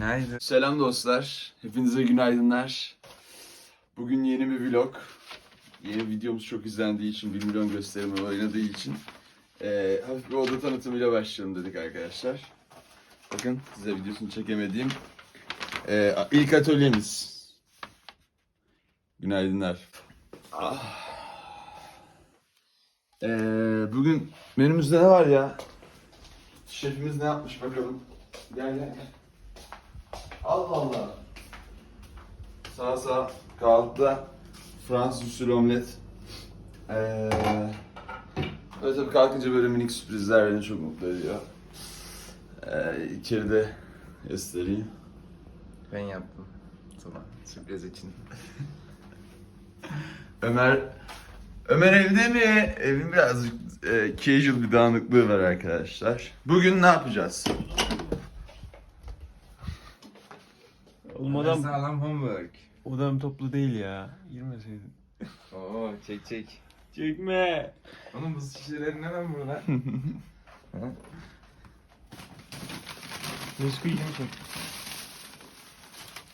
Günaydın. Selam dostlar. Hepinize günaydınlar. Bugün yeni bir vlog. Yeni videomuz çok izlendiği için, 1 milyon gösterimi oynadığı için eee hafif bir oda tanıtımıyla başlayalım dedik arkadaşlar. Bakın size videosunu çekemediğim eee ilk atölyemiz. Günaydınlar. Ah. Eee, bugün menümüzde ne var ya? Şefimiz ne yapmış bakalım. Gel gel gel. Allah Allah. Sağ sağ kahvaltıda Fransız usulü omlet. Ee, böyle tabii kalkınca böyle minik sürprizler beni çok mutlu ediyor. Ee, içeride göstereyim. Ben yaptım. Sabah sürpriz için. Ömer Ömer evde mi? Evin birazcık e, casual bir dağınıklığı var arkadaşlar. Bugün ne yapacağız? Oğlum Adam sağlam homework. odam toplu değil ya. Girmeseydin. Oo çek çek. Çekme. Oğlum bu şişeleri ne lan burada? Mi çek?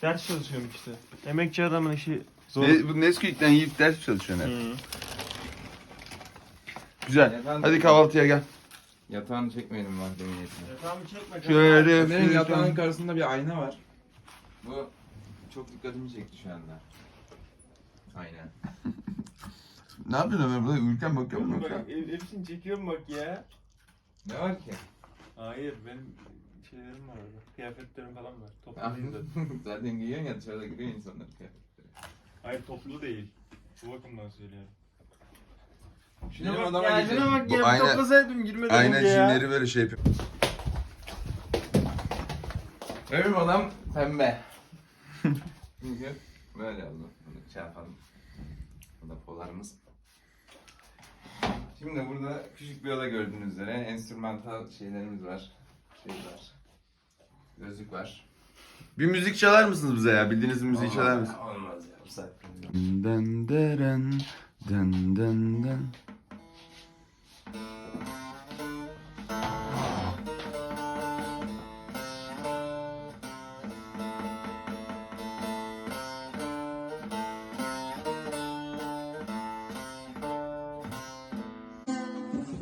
Ders çalışıyorum işte. Emekçi adamın işi zor. Ne, bu Nesquik'ten yiyip ders çalışıyor ne? Hı. Güzel. Efendim? Hadi kahvaltıya gel. Yatağını çekmeyelim mahkeme niyetine. Yatağımı çekme. Şöyle yatağının yatağın karşısında bir ayna var. Bu çok dikkatimi çekti şu anda. Aynen. Ne yapıyorsun Ömer burada? Uyurken bakıyor musun? Bak, hep- hepsini çekiyorum bak ya. Ne var ki? Hayır benim şeylerim var orada. Kıyafetlerim falan var. Toplu değil zaten. Zaten giyiyorsun ya dışarıda giriyor insanlar kıyafetleri. Hayır toplu değil. Bu bakımdan söylüyorum. Benim Şuna bak odama ya, şuna bak Bu ya. aynen- Toplasaydım girmeden Aynen önce ya. cinleri böyle şey yapıyor. Benim odam pembe. Çünkü böyle oldu. Bunu şey yapalım. Bu da polarımız. Şimdi burada küçük bir oda gördüğünüz üzere enstrümantal şeylerimiz var. Şey var. Gözlük var. Bir müzik çalar mısınız bize ya? Bildiğiniz bir müziği çalar mısınız? Olmaz ya. Bu saatte. Den deren, den den den.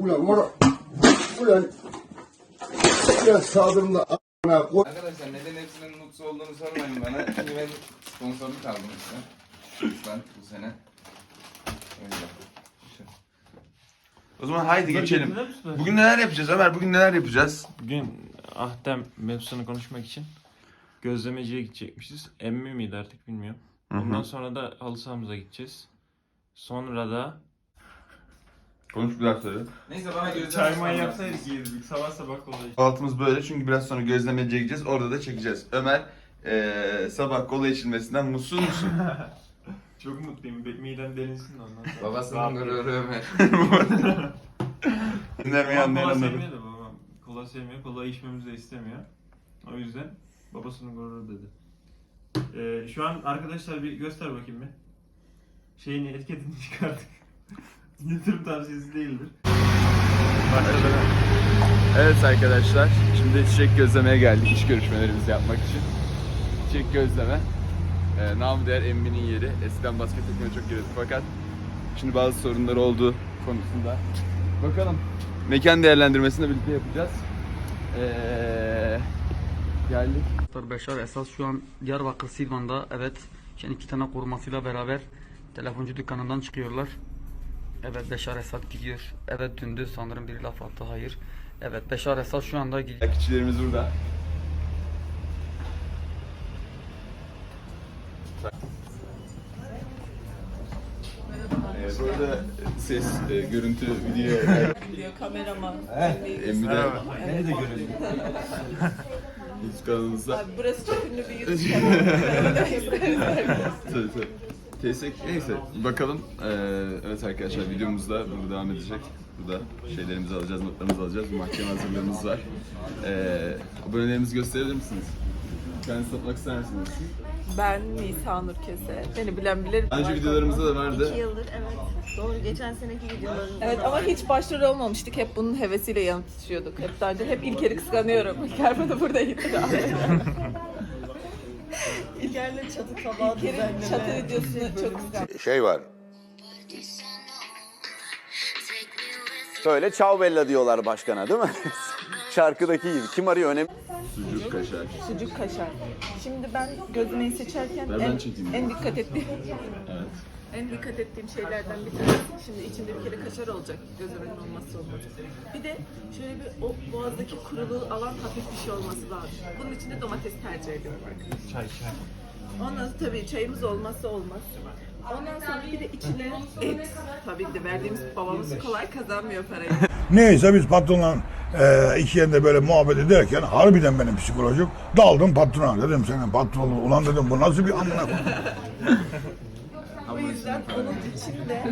Ulan mor... Ulan... Ulan saldırımda a**ına koy... Arkadaşlar neden hepsinin mutsuz olduğunu sormayın bana. Çünkü ben sponsorluk aldım işte. Lütfen bu sene. Öyle. O zaman haydi geçelim. Bugün neler yapacağız Ömer? Bugün neler yapacağız? Bugün Ahtem mevzusunu konuşmak için gözlemeciye gidecekmişiz. Emmi miydi artık bilmiyorum. Ondan sonra da halı sahamıza gideceğiz. Sonra da Konuş biraz söyle. Neyse bana gözler çay may yapsaydık yedirdik. Sabah sabah kolay. Altımız böyle çünkü biraz sonra gözlemeciye gideceğiz. Orada da çekeceğiz. Ömer eee, sabah kola içilmesinden mutsuz musun? Çok mutluyum. Be- Midem delinsin de ondan sonra. Babasının gururu Ömer. Dinlemeyen Babam kola anladı. sevmiyor da babam. Kola sevmiyor. Kola içmemizi de istemiyor. O yüzden babasının gururu dedi. Ee, şu an arkadaşlar bir göster bakayım bir. Şeyini etiketini çıkardık. Yatırım tavsiyesi değildir. Evet arkadaşlar, şimdi çiçek gözlemeye geldik iş görüşmelerimizi yapmak için. Çiçek gözleme, e, namı değer Emmi'nin yeri. Eskiden basket takımına çok giriyorduk fakat şimdi bazı sorunları olduğu konusunda. Bakalım, mekan değerlendirmesini birlikte yapacağız. Ee, geldik. Beşar esas şu an Diyarbakır Silvan'da evet yani iki tane korumasıyla beraber telefoncu dükkanından çıkıyorlar. Evet Beşar Esad gidiyor. Evet dündü sanırım biri laf attı hayır. Evet Beşar Esad şu anda gidiyor. Takipçilerimiz burada. Ee, bu arada ses, e, görüntü, video, Video kameraman. Emmi de görelim. YouTube kanalımızda. Abi burası çok ünlü bir YouTube kanalı. Tabii tabii. Kesek neyse bakalım. Ee, evet arkadaşlar videomuz da burada devam edecek. Burada şeylerimizi alacağız, notlarımızı alacağız. Bir mahkeme hazırlığımız var. Ee, abonelerimizi gösterebilir misiniz? Kendinizi tanıtmak ister misiniz? Ben Nisa Nur Kese. Beni bilen bilir. Önce videolarımızda da vardı. İki yıldır evet. Doğru geçen seneki videolarında Evet ama hiç başrol olmamıştık. Hep bunun hevesiyle yanıt tutuyorduk. Hep daha önce hep İlker'i kıskanıyorum. İlker bana burada gitti. İlker'le çatı tabağı İlker'in çatı videosunu çok güzel. şey var. Böyle Ciao Bella diyorlar başkana değil mi? Şarkıdaki gibi. Kim arıyor önemli? Sucuk kaşar. Sucuk kaşar. Şimdi ben gözlemeyi seçerken Ver ben en, çekeyim. en dikkat ettiğim Evet. En dikkat ettiğim şeylerden bir tanesi şimdi içinde bir kere kaşar olacak gözlemenin olması olmaz. Bir de şöyle bir o boğazdaki kuruluğu alan hafif bir şey olması lazım. Bunun için de domates tercih ediyorum arkadaşlar. Çay çay. Ondan sonra tabii çayımız olmazsa olmaz. Ondan sonra bir de içine et. Tabii ki de verdiğimiz babamız kolay kazanmıyor parayı. Neyse biz patronla e, iki yerinde böyle muhabbet ederken harbiden benim psikolojik daldım patrona dedim senin patronun ulan dedim bu nasıl bir amına koyayım? Yüzden onun için de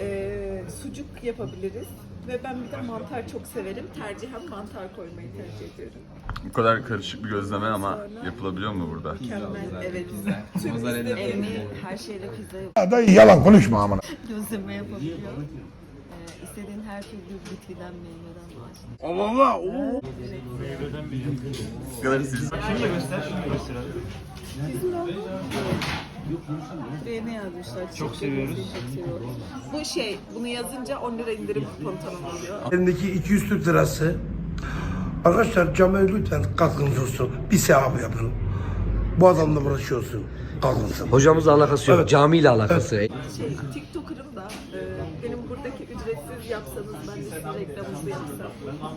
eee, sucuk yapabiliriz. Ve ben bir de mantar çok severim. Tercihen mantar koymayı tercih ediyorum. Bu kadar karışık bir gözleme ama yapılabiliyor mu burada? Mükemmel, evet. Mozzarella Elmi her şeyle pizza yap- Ya da yalan konuşma amına. gözleme yapabiliyor. Ee, istediğin her türlü bitkiden meyveden var. Allah Allah. oo. Bu kadar siz. Şunu da göster, şunu da göster abi. Ne yazmışlar? Çok seviyoruz. Çok seviyoruz. Bu şey, bunu yazınca 10 lira indirim kuponu tanımlıyor. Elindeki 200 Türk lirası. Arkadaşlar camiye lütfen katkınız olsun. Bir sevap yapın. Bu adamla uğraşıyorsun. Kalkınsın. Hocamızla alakası yok. Camiyle alakası. Şey, TikToker'ım da e, benim buradaki ücretsiz yapsanız ben de size reklamınızı yapsam.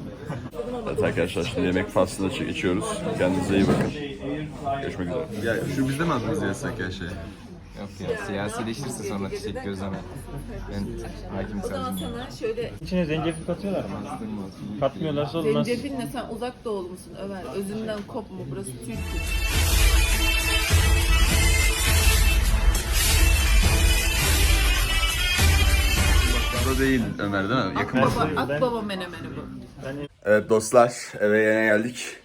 Evet arkadaşlar şimdi yemek faslına geçiyoruz. Kendinize iyi bakın. Görüşmek üzere. Ya şu bizde mi adımızı yazsak ya şey? Yok ya siyasileşirse sonra çiçek gözleme. Ben hakim O zaman sana şöyle İçine zencefil katıyorlar mı? Katmıyorlarsa olmaz. Zencefinle sen uzak doğulu musun Ömer? Özünden kopma burası Türkiye. Burada değil Ömer değil mi? Yakın bak. Akbaba, Akbaba menemeni bu. Evet dostlar eve yine geldik.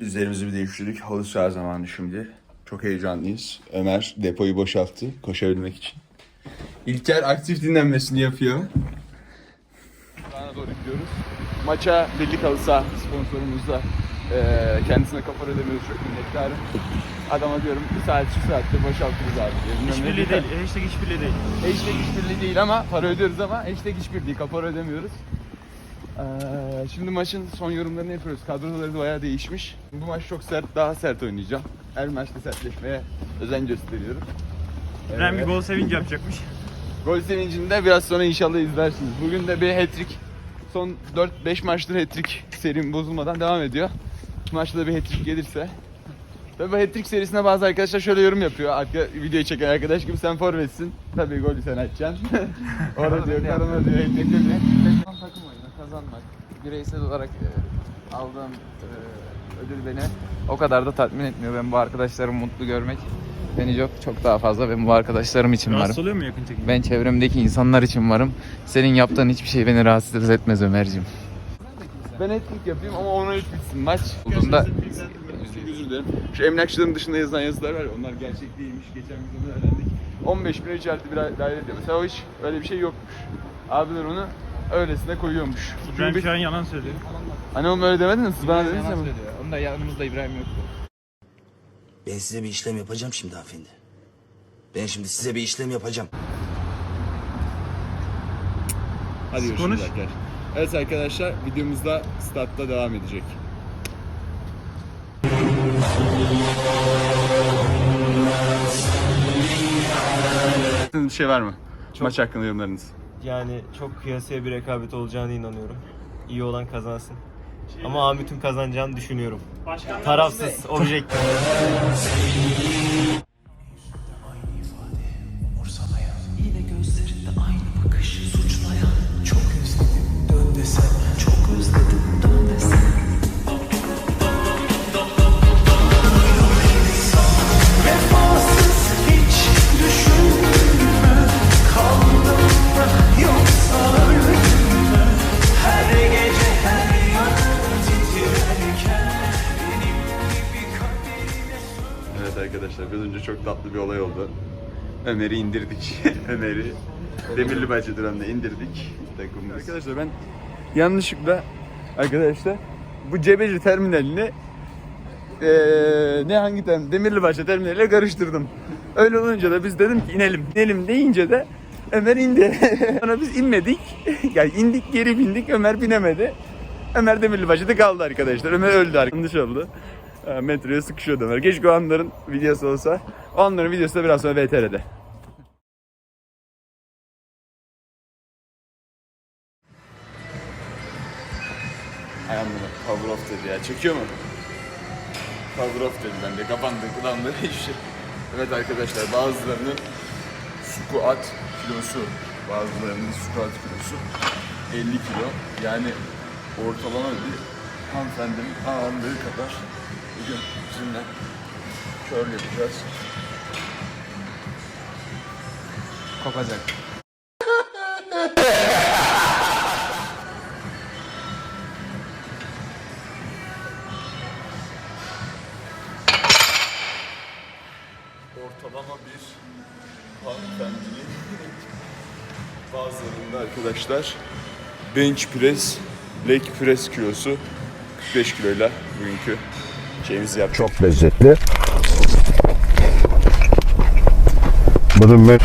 Üzerimizi bir değiştirdik. Halı saha zamanı şimdi. Çok heyecanlıyız. Ömer depoyu boşalttı koşabilmek için. İlker aktif dinlenmesini yapıyor. Bana doğru gidiyoruz. Maça birlik halı saha sponsorumuzla eee kendisine kapar ödemiyoruz çok minnettarım. Adama diyorum bir saat şu saatte boşaltırız abi. İşbirliği değil, hashtag işbirliği değil. Hashtag işbirliği değil ama para ödüyoruz ama hashtag işbirliği kapora ödemiyoruz. Ee, şimdi maçın son yorumlarını yapıyoruz. Kadroları da bayağı değişmiş. Bu maç çok sert, daha sert oynayacağım. Her maçta sertleşmeye özen gösteriyorum. İbrahim bir Ee, gol sevinci yapacakmış. Gol sevincini de biraz sonra inşallah izlersiniz. Bugün de bir hat-trick. Son 4-5 maçtır hat-trick serim bozulmadan devam ediyor. Bu maçta da bir hat-trick gelirse. Tabii bu hat-trick serisine bazı arkadaşlar şöyle yorum yapıyor. Arka videoyu çeken arkadaş gibi sen forvetsin. Tabii golü sen atacaksın. Orada diyor, karına diyor, hat-trick diyor. takım oyunu kazanmak, bireysel olarak e, aldığım e, ödül beni o kadar da tatmin etmiyor. Ben bu arkadaşlarımı mutlu görmek beni çok çok daha fazla. Ben bu arkadaşlarım için varım. Rahatsız oluyor mu yakın çekim? Ben çevremdeki insanlar için varım. Senin yaptığın hiçbir şey beni rahatsız etmez Ömerciğim. Ben hat-trick yapayım ama 10-13 bitsin maç. Olduğunda özür dilerim. Şu emlakçıların dışında yazılan yazılar var ya onlar gerçek değilmiş. Geçen biz onu öğrendik. 15 bin ücretli bir daire ediyor. Mesela o hiç öyle bir şey yokmuş. Abiler onu öylesine koyuyormuş. İbrahim Çünkü şu an yalan söylüyor. Hani oğlum öyle demediniz siz bana dediniz ama. Onun da yanımızda İbrahim yok. Ben size bir işlem yapacağım şimdi hanımefendi. Ben şimdi size bir işlem yapacağım. Hadi görüşürüz Konuş. arkadaşlar. Evet arkadaşlar videomuzda statta devam edecek. Bir şey var mı? Maç hakkında yorumlarınız. Yani çok kıyasaya bir rekabet olacağına inanıyorum. İyi olan kazansın. Ama Ahmet'in kazanacağını düşünüyorum. Tarafsız, objektif. çok tatlı bir olay oldu. Ömer'i indirdik. Ömer'i Demirli Bahçe durağında indirdik. Takımımız. Arkadaşlar ben yanlışlıkla arkadaşlar bu Cebeci terminalini eee, ne hangi terminal? Demirlibaşı terminaliyle karıştırdım. Öyle olunca da biz dedim ki inelim. İnelim deyince de Ömer indi. Sonra biz inmedik. yani indik geri bindik. Ömer binemedi. Ömer Demirlibaşı'da kaldı arkadaşlar. Ömer öldü arkadaş oldu. Ha, Metroya sıkışıyordu Ömer. Keşke o anların videosu olsa. O anların videosu da biraz sonra VTR'de. Amına power off dedi ya. Çekiyor mu? Off dedi ben de. Kapandı, kulağımda hiçbir şey. Evet arkadaşlar bazılarının squat kilosu, bazılarının squat kilosu 50 kilo. Yani ortalama bir hanımefendinin ağırlığı kadar. Bugün sizinle curl yapacağız. Kopacak. ortalama bir hanımefendinin bazılarında arkadaşlar bench press, leg press kilosu 45 kiloyla bugünkü şeyimizi yaptık. Çok lezzetli. Bunun ben